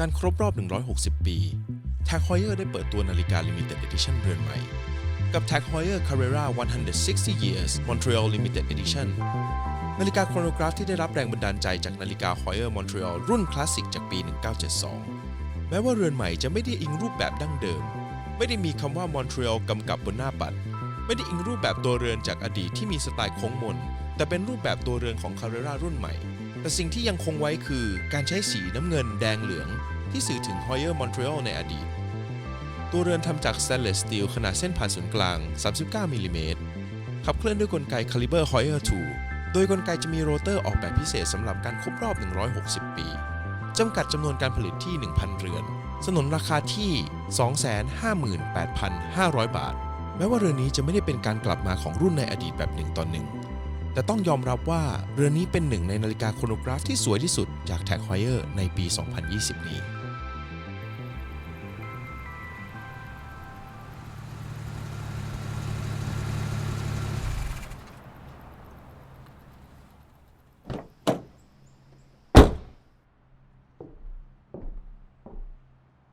การครบรอบ 160 ปี Tag Heuer ได้เปิดตัวนาฬิกา Limited Edition เรือนใหม่ กับ Tag Heuer Carrera 160 Years Montreal Limited Edition นาฬิกาโครโนกราฟที่ได้รับแรงบันดาลใจจากนาฬิกา Heuer Montreal รุ่นคลาสสิกจากปี 1972 แม้ว่าเรือนใหม่จะไม่ได้อิงรูปแบบดั้งเดิม ไม่ได้มีคำว่า Montreal กำกับบนหน้าปัด ไม่ได้อิงรูปแบบตัวเรือนจากอดีตที่มีสไตล์โค้งมน แต่เป็นรูปแบบตัวเรือนของ Carrera รุ่นใหม่ แต่สิ่งที่ยังคงไว้คือการใช้สีน้ำเงินแดงเหลือง ที่สื่อถึง Heuer Montreal ในอดีต ตัวเรือนทำจาก stainless steel ขนาดเส้นผ่านศูนย์กลาง 39มิลลิเมตรขับเคลื่อนด้วยกลไก Caliber Heuer 2 โดยกลไกจะมีโรเตอร์ออกแบบพิเศษสำหรับการครบรอบ 160 ปีจำกัดจำนวนการผลิตที่ 1,000 เรือน สนนราคาที่ 258,500 บาท แม้ว่าเรือนนี้จะไม่ได้เป็นการกลับมาของรุ่นในอดีตแบบหนึ่งต่อหนึ่ง แต่ต้องยอมรับว่าเรือนนี้เป็นหนึ่งในนาฬิกาโครโนกราฟที่สวยที่สุดจาก Tag Heuer ในปี 2020 นี้